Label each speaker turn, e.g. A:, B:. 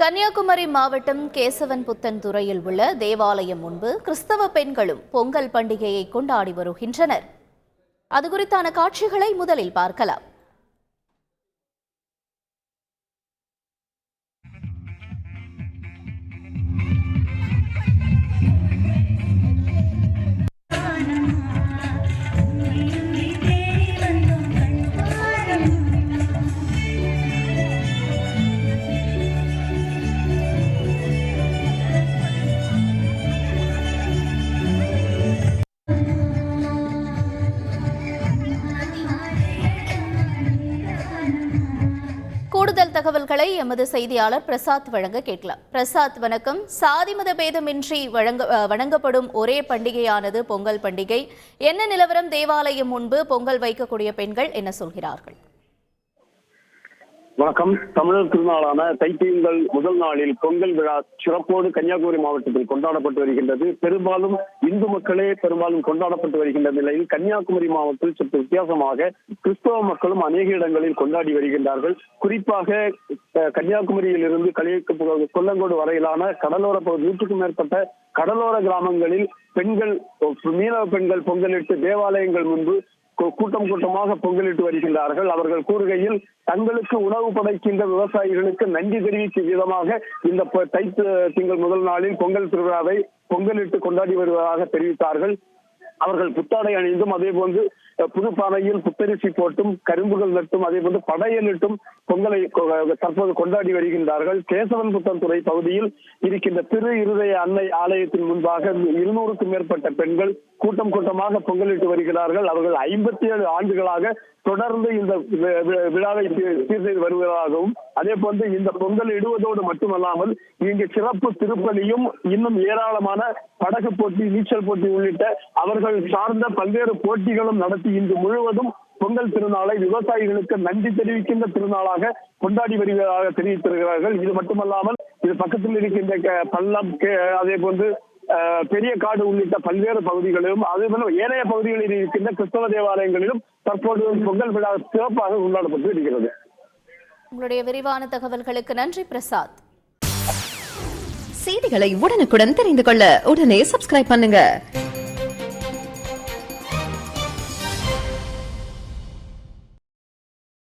A: கன்னியாகுமரி மாவட்டம் கேசவன் புத்தன் துறையில் உள்ள தேவாலயம் முன்பு கிறிஸ்தவ பெண்களும் பொங்கல் பண்டிகையை கொண்டாடி வருகின்றனர். அது குறித்தான காட்சிகளை முதலில் பார்க்கலாம். தகவல்களை எமது செய்தியாளர் பிரசாத் வழங்க கேட்கலாம். பிரசாத் வணக்கம். சாதி மத பேதமின்றி வழங்க வணங்கப்படும் ஒரே பண்டிகையானது பொங்கல் பண்டிகை. என்ன நிலவரம்? தேவாலயம் முன்பு பொங்கல் வைக்கக்கூடிய பெண்கள் என்ன சொல்கிறார்கள்?
B: வணக்கம். தமிழர் திருநாளான தைப்பொங்கல் முதல் நாளில் பொங்கல் விழா சிறப்போடு கன்னியாகுமரி மாவட்டத்தில் கொண்டாடப்பட்டு வருகின்றது. பெரும்பாலும் இந்து மக்களே பெரும்பாலும் கொண்டாடப்பட்டு வருகின்ற நிலையில் கன்னியாகுமரி மாவட்டத்தில் சற்று வித்தியாசமாக கிறிஸ்தவ மக்களும் அநேக இடங்களில் கொண்டாடி வருகின்றார்கள். குறிப்பாக கன்னியாகுமரியில் இருந்து கலியக்கு கொல்லங்கோடு வரையிலான கடலோர பகுதி நூற்றுக்கும் மேற்பட்ட கடலோர கிராமங்களில் பெண்கள் மீனவ பெண்கள் பொங்கலிட்டு தேவாலயங்கள் முன்பு கூட்டம் கூட்டமாக பொங்கலிட்டு வருகின்றார்கள். அவர்கள் கூறுகையில் தங்களுக்கு உணவு படைக்கின்ற விவசாயிகளுக்கு நன்றி தெரிவிக்கும் விதமாக இந்த தை திங்கள் முதல் நாளில் பொங்கல் திருவிழாவை பொங்கலிட்டு கொண்டாடி வருவதாக தெரிவித்தார்கள். அவர்கள் புத்தாடை அணிந்தும் அதே போன்று புது பானையில் புத்தரிசி போட்டும் கரும்புகள் நட்டும் அதே போன்று படையலிட்டும் பொங்கலை தற்போது கொண்டாடி வருகின்றார்கள். கேசவன் புத்தன் துறை பகுதியில் இருக்கின்ற திரு இருதய அன்னை ஆலயத்தின் முன்பாக இருநூறுக்கும் மேற்பட்ட பெண்கள் கூட்டம் கூட்டமாக பொங்கலிட்டு வருகிறார்கள். அவர்கள் ஐம்பத்தி ஏழு ஆண்டுகளாக தொடர்ந்து இந்த வி- விழாவை சீ- சீர் செய்து வருவதாகவும் அதே போன்று இந்த பொங்கல் இடுவதோடு மட்டுமல்லாமல் இங்கு சிறப்பு திருப்பலியும் இன்னும் ஏராளமான படகு போட்டி நீச்சல் போட்டி உள்ளிட்ட அவர்கள் சார்ந்த பல்வேறு போட்டிகளும் நடத்தி இன்று முழுவதும் பொங்கல் திருநாளை விவசாயிகளுக்கு நன்றி தெரிவிக்கின்ற திருநாளாக கொண்டாடி வருவதாக தெரிவித்திருக்கிறார்கள். இது மட்டுமல்லாமல் இது பக்கத்தில் இருக்கின்ற பள்ளம் அதே போன்று பெரிய காடு உள்ளிட்ட பல்வேறு பகுதிகளிலும் அதே போல ஏனைய பகுதிகளில் இருக்கின்ற கிறிஸ்தவ தேவாலயங்களிலும் தற்போது பொங்கல் விழா சிறப்பாக கொண்டாடப்பட்டு இருக்கிறது.
A: உங்களுடைய விரிவான தகவல்களுக்கு நன்றி பிரசாத்.
C: செய்திகளை உடனுக்குடன் தெரிந்து கொள்ள உடனே சப்ஸ்கிரைப் பண்ணுங்க.